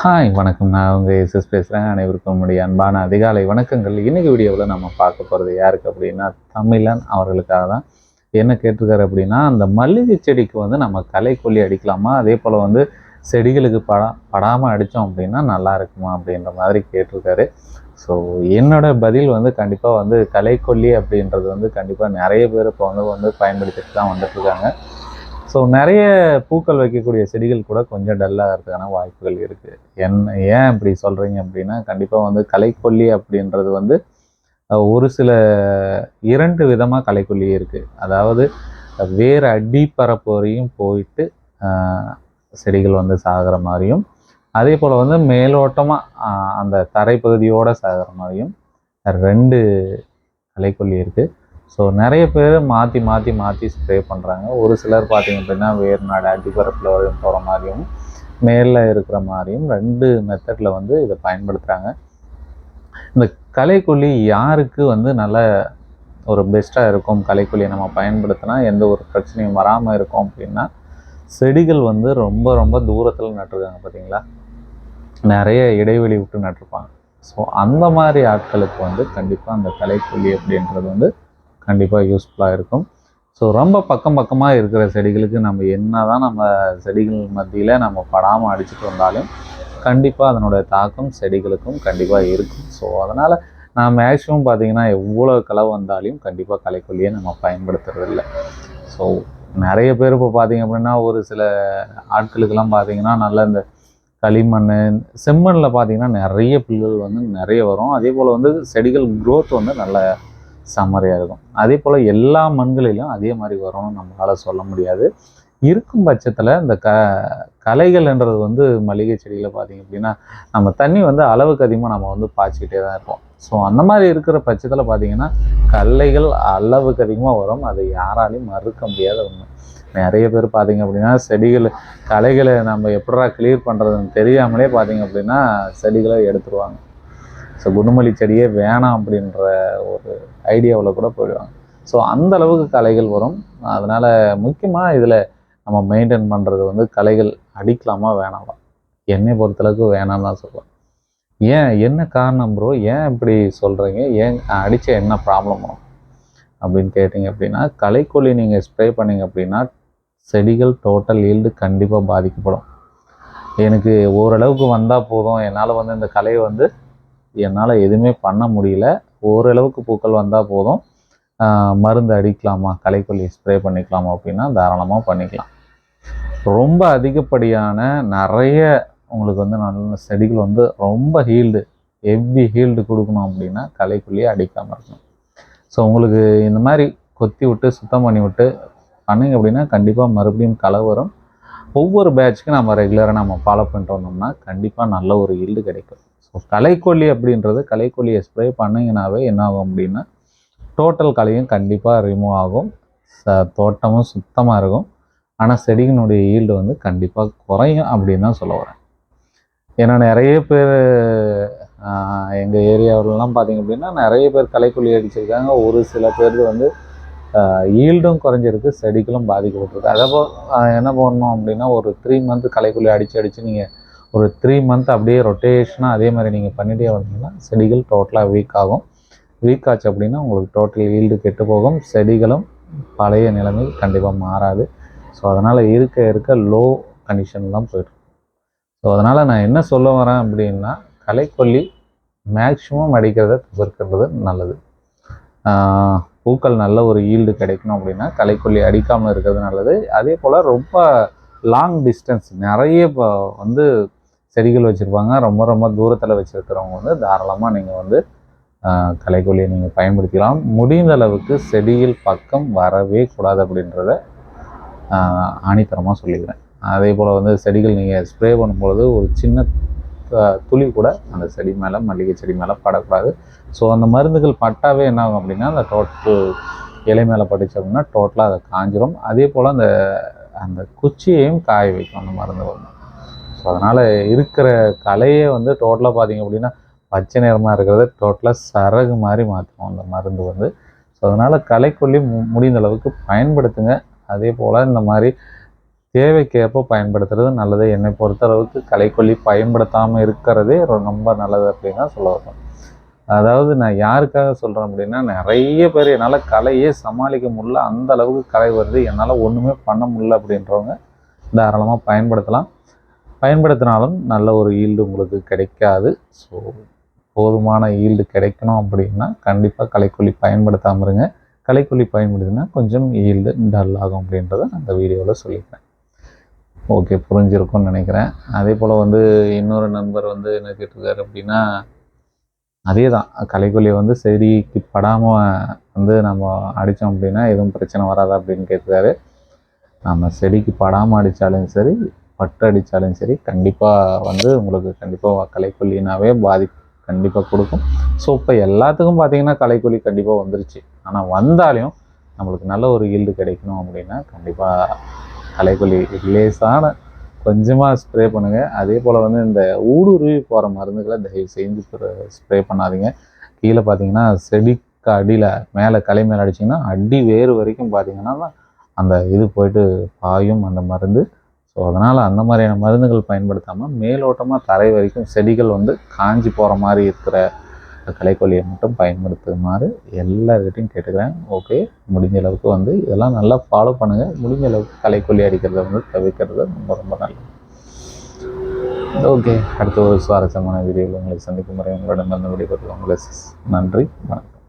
Hi வணக்கம். நான் உங்கள் எஸ்எஸ் பேசுகிறேன் அனைவருக்கும் உடைய அன்பான அதிகாலை வணக்கங்கள். இன்றைக்கி வீடியோவில் நம்ம பார்க்க போகிறது யாருக்கு அப்படின்னா தமிழன் அவர்களுக்காக தான். என்ன கேட்டிருக்காரு அப்படின்னா அந்த மல்லிகை செடிக்கு வந்து நம்ம கலைக்கொல்லி அடிக்கலாமா? அதே போல் வந்து செடிகளுக்கு படா படாமல் அடித்தோம் அப்படின்னா நல்லா இருக்குமா? அப்படின்ற மாதிரி கேட்டிருக்காரு. ஸோ என்னோட பதில் வந்து கண்டிப்பாக வந்து களைக்கொல்லி அப்படின்றது வந்து கண்டிப்பாக நிறைய பேர் இப்போ வந்து வந்து பயன்படுத்திட்டு தான் வந்துட்டுருக்காங்க ஸோ நிறைய பூக்கள் வைக்கக்கூடிய செடிகள் கூட கொஞ்சம் டல்லாகிறதுக்கான வாய்ப்புகள் இருக்குது என்ன ஏன் இப்படி சொல்கிறீங்க அப்படின்னா கண்டிப்பாக வந்து களைக்கொல்லி அப்படின்றது வந்து ஒரு சில இரண்டு விதமாக களைக்கொல்லி இருக்குது அதாவது வேறு அடிப்பரப்பு வரையும் போயிட்டு செடிகள் வந்து சாகிற மாதிரியும் அதே போல் வந்து மேலோட்டமாக அந்த தரைப்பகுதியோடு சாகிற மாதிரியும் ரெண்டு களைக்கொல்லி இருக்குது ஸோ நிறைய பேர் மாற்றி மாற்றி மாற்றி ஸ்ப்ரே பண்ணுறாங்க ஒரு சிலர் பார்த்திங்க அப்படின்னா வேர் நாடு அடிப்பரப்பில் போகிற மாதிரியும் மேலே இருக்கிற மாதிரியும் ரெண்டு மெத்தடில் வந்து இதை பயன்படுத்துகிறாங்க இந்த கலைக்கொல்லி யாருக்கு வந்து நல்ல ஒரு பெஸ்ட்டாக இருக்கும்? கலைக்கொல்லியை நம்ம பயன்படுத்தினா எந்த ஒரு பிரச்சனையும் வராமல் இருக்கும் அப்படின்னா செடிகள் வந்து ரொம்ப ரொம்ப தூரத்தில் நட்டுருக்காங்க பார்த்தீங்களா நிறைய இடைவெளி விட்டு நட்டிருப்பாங்க. ஸோ அந்த மாதிரி ஆட்களுக்கு வந்து கண்டிப்பாக அந்த கலைக்கொல்லி அப்படின்றது வந்து கண்டிப்பாக யூஸ்ஃபுல்லாக இருக்கும். ஸோ ரொம்ப பக்கம் பக்கமாக இருக்கிற செடிகளுக்கு நம்ம என்ன தான் நம்ம செடிகள் மத்தியில் நம்ம படாமல் அடிச்சுட்டு வந்தாலும் கண்டிப்பாக அதனுடைய தாக்கம் செடிகளுக்கும் கண்டிப்பாக இருக்கும். ஸோ அதனால் நான் மேக்ஸிமம் பார்த்தீங்கன்னா எவ்வளோ களை வந்தாலும் கண்டிப்பாக களைக்கொல்லியை நம்ம பயன்படுத்துறதில்ல. ஸோ நிறைய பேர் இப்போ பார்த்தீங்க அப்படின்னா ஒரு சில ஆட்களுக்கெல்லாம் பார்த்தீங்கன்னா நல்ல இந்த களிமண் செம்மண்ணில் பார்த்தீங்கன்னா நிறைய புல்கள் வந்து நிறைய வரும். அதே போல் வந்து செடிகள் க்ரோத் வந்து நல்ல செம்மறையாக இருக்கும். அதே போல் எல்லா மண்களிலும் அதே மாதிரி வரும்னு நம்மளால் சொல்ல முடியாது. இருக்கும் பட்சத்தில் இந்த க கலைகள்ன்றது வந்து மளிகை செடியில் பார்த்தீங்க அப்படின்னா நம்ம தண்ணி வந்து அளவுக்கு அதிகமாக நம்ம வந்து பாய்ச்சிக்கிட்டே தான் இருப்போம். ஸோ அந்த மாதிரி இருக்கிற பட்சத்தில் பார்த்தீங்கன்னா களைகள் அளவுக்கு அதிகமாக வரும். அதை யாராலையும் மறுக்க முடியாத ஒன்று நிறைய பேர் பார்த்தீங்க அப்படின்னா செடிகள் களைகளை நம்ம எப்படா கிளியர் பண்ணுறதுன்னு தெரியாமலே பார்த்தீங்க அப்படின்னா செடிகளை எடுத்துருவாங்க. ஸோ குண்டுமல்லி செடியே வேணாம் அப்படின்ற ஒரு ஐடியாவில் கூட போயிடுவாங்க. ஸோ அந்த அளவுக்கு கலைகள் வரும். அதனால் முக்கியமாக இதில் நம்ம மெயின்டைன் பண்ணுறது வந்து கலைகள் அடிக்கலாமா வேணாமா? என்னை பொறுத்தளவுக்கு வேணாம்னு தான் சொல்லுவேன். ஏன் என்ன காரணம் ப்ரோ ஏன் இப்படி சொல்கிறீங்க ஏன் அடித்த என்ன ப்ராப்ளம் வரும் அப்படின்னு கேட்டிங்க அப்படின்னா கலைக்கொல்லி நீங்கள் ஸ்ப்ரே பண்ணீங்க அப்படின்னா செடிகள் டோட்டல் ஈல்டு கண்டிப்பாக பாதிக்கப்படும். எனக்கு ஓரளவுக்கு வந்தால் போதும். என்னால் வந்து இந்த கலையை வந்து என்னால் எதுவுமே பண்ண முடியல. ஓரளவுக்கு பூக்கள் வந்தால் போதும். மருந்து அடிக்கலாமா? களைக்கொல்லி ஸ்ப்ரே பண்ணிக்கலாமா அப்படின்னா தாராளமாக பண்ணிக்கலாம். ரொம்ப அதிகப்படியான நிறைய உங்களுக்கு வந்து நல்ல செடிகள் வந்து ரொம்ப ஹீல்டு ஹெவி ஹீல்டு கொடுக்கணும் அப்படின்னா களைக்கொல்லியை அடிக்காமல் இருக்கணும். ஸோ உங்களுக்கு இந்த மாதிரி கொத்தி விட்டு சுத்தம் பண்ணி விட்டு பண்ணிங்க அப்படின்னா கண்டிப்பாக மறுபடியும் களை வரும் ஒவ்வொரு பேட்ச்க்கும் நம்ம ரெகுலராக நம்ம ஃபாலோ பண்ணிட்டு வந்தோம்னா கண்டிப்பாக நல்ல ஒரு ஈல்டு கிடைக்கும். ஸோ களைக்கொல்லி அப்படின்றது களைக்கொல்லியை ஸ்ப்ரே பண்ணிங்கனாவே என்ன ஆகும் அப்படின்னா டோட்டல் களையும் கண்டிப்பாக ரிமூவ் ஆகும். ச தோட்டமும் சுத்தமாக இருக்கும். ஆனால் செடிகளுடைய ஈல்டு வந்து கண்டிப்பாக குறையும் அப்படின்னு தான் சொல்ல வரேன். ஏன்னா நிறைய பேர் எங்கள் ஏரியாவிலலாம் பார்த்தீங்க அப்படின்னா நிறைய பேர் களைக்கொல்லி அடிச்சிருக்காங்க. ஒரு சில பேர் வந்து ஈல்டும் குறைஞ்சிருக்கு செடிகளும் பாதிக்கப்பட்டிருக்கு. அதை போ என்ன பண்ணணும் அப்படின்னா ஒரு த்ரீ மந்த் களைக்கொல்லி அடித்து அடித்து நீங்கள் ஒரு த்ரீ மந்த் அப்படியே ரொட்டேஷனாக அதே மாதிரி நீங்கள் பண்ணிகிட்டே வந்தீங்கன்னா செடிகள் டோட்டலாக வீக் ஆகும். வீக் ஆச்சு அப்படின்னா உங்களுக்கு டோட்டல் ஈல்டு கெட்டு போகும். செடிகளும் பழைய நிலைமை கண்டிப்பாக மாறாது. ஸோ அதனால் இருக்க இருக்க லோ கண்டிஷன் தான் போயிடும் ஸோ அதனால் நான் என்ன சொல்ல வரேன் அப்படின்னா களைக்கொல்லி மேக்ஸிமம் அடிக்கிறத தவிர்க்கிறது நல்லது. பூக்கள் நல்ல ஒரு ஈல்டு கிடைக்கணும் அப்படின்னா களைக்கொல்லி அடிக்காமல் இருக்கிறது நல்லது. அதே போல் ரொம்ப லாங் டிஸ்டன்ஸ் நிறைய இப்போ வந்து செடிகள் வச்சுருப்பாங்க. ரொம்ப ரொம்ப தூரத்தில் வச்சுருக்கிறவங்க வந்து தாராளமாக நீங்கள் வந்து களைக்கொல்லியை நீங்கள் பயன்படுத்திக்கலாம். முடிந்த அளவுக்கு செடியில் பக்கம் வரவே கூடாது அப்படின்றத ஆணித்தரமாக சொல்லிக்கிறேன். அதே போல் வந்து செடிகள் நீங்கள் ஸ்ப்ரே பண்ணும்பொழுது ஒரு சின்ன துளி கூட அந்த செடி மேலே மல்லிகை செடி மேலே படக்கூடாது. ஸோ அந்த மருந்துகள் பட்டாவே என்ன ஆகும் அப்படின்னா அந்த டோட்டல் இலை மேலே பட்டுச்சு அப்படின்னா டோட்டலாக அதை காஞ்சிரும். அதே போல் அந்த அந்த குச்சியையும் காய வைக்கும் அந்த மருந்து வந்து. ஸோ அதனால் இருக்கிற கலையே வந்து டோட்டலாக பார்த்தீங்க அப்படின்னா பச்சை நிறமாக இருக்கிறத டோட்டலாக சரகு மாதிரி மாற்றும் அந்த மருந்து வந்து. ஸோ அதனால் களைக்கொல்லி மு முடிந்த அளவுக்கு பயன்படுத்துங்க. அதே போல் இந்த மாதிரி தேவைக்கேற்ப பயன்படுத்துறது நல்லது. என்னை பொறுத்தளவுக்கு கலைக்கொல்லி பயன்படுத்தாமல் இருக்கிறதே ரொம்ப நல்லது அப்படின்னு தான் சொல்ல அதாவது நான் யாருக்காக சொல்கிறேன் அப்படின்னா நிறைய பேர் என்னால் கலையே சமாளிக்க முடியல. அந்த அளவுக்கு கலை வருது. என்னால் ஒன்றுமே பண்ண முடியல அப்படின்றவங்க தாராளமாக பயன்படுத்தலாம். பயன்படுத்தினாலும் நல்ல ஒரு ஈல்டு உங்களுக்கு கிடைக்காது. ஸோ போதுமான ஈல்டு கிடைக்கணும் அப்படின்னா கண்டிப்பாக கலைக்கொல்லி பயன்படுத்தாமல் இருங்க. கலைக்கொல்லி பயன்படுத்தினா கொஞ்சம் ஈல்டு டல் ஆகும் அப்படின்றத அந்த வீடியோவில் சொல்லிக்கிறேன். ஓகே புரிஞ்சிருக்கும்னு நினைக்கிறேன். அதே போல் வந்து இன்னொரு நண்பர் வந்து என்ன கேட்டிருக்காரு அப்படின்னா அதே தான் களைக்கொல்லி வந்து செடிக்கு படாமல் வந்து நம்ம அடித்தோம் அப்படின்னா எதுவும் பிரச்சனை வராதா அப்படின்னு கேட்டிருக்காரு. நம்ம செடிக்கு படாமல் அடித்தாலும் சரி பட்டு அடித்தாலும் சரி கண்டிப்பாக வந்து உங்களுக்கு கண்டிப்பாக கலைக்கொல்லினாவே பாதிப்பு கண்டிப்பாக கொடுக்கும். ஸோ இப்போ எல்லாத்துக்கும் பார்த்தீங்கன்னா கலைக்கொல்லி கண்டிப்பாக வந்துருச்சு. ஆனால் வந்தாலையும் நம்மளுக்கு நல்ல ஒரு ஈல்டு கிடைக்கணும் அப்படின்னா கண்டிப்பாக களைக்கொல்லி லேசான கொஞ்சமாக ஸ்ப்ரே பண்ணுங்கள் அதே போல் வந்து இந்த ஊடுருவி போகிற மருந்துகளை தயவு செஞ்சு ஸ்ப்ரே பண்ணாதீங்க. கீழே பார்த்தீங்கன்னா செடிக்கு அடியில் மேலே களை மேலே அடிச்சிங்கன்னா அடி வேறு வரைக்கும் பார்த்தீங்கன்னா அந்த இது போயிட்டு பாயும் அந்த மருந்து. ஸோ அதனால் அந்த மாதிரியான மருந்துகள் பயன்படுத்தாமல் மேலோட்டமாக தரை வரைக்கும் செடிகள் வந்து காஞ்சி போகிற மாதிரி இருக்கிற கலைக்கொல்லியை மட்டும் பயன்படுத்துமாறு எல்லாருக்கிட்டையும் கேட்டுக்கிறேன். ஓகே முடிஞ்ச அளவுக்கு வந்து இதெல்லாம் நல்லா ஃபாலோ பண்ணுங்கள் முடிஞ்ச அளவுக்கு கலைக்கொல்லி அடிக்கிறத வந்து தவிர்க்கிறது ரொம்ப ரொம்ப நல்லது. ஓகே அடுத்த ஒரு சுவாரஸ்யமான வீடியோவில் உங்களை சந்திக்கும் முறை உங்களிடம் வந்து விடைபெறுவது உங்களுக்கு நன்றி வணக்கம்.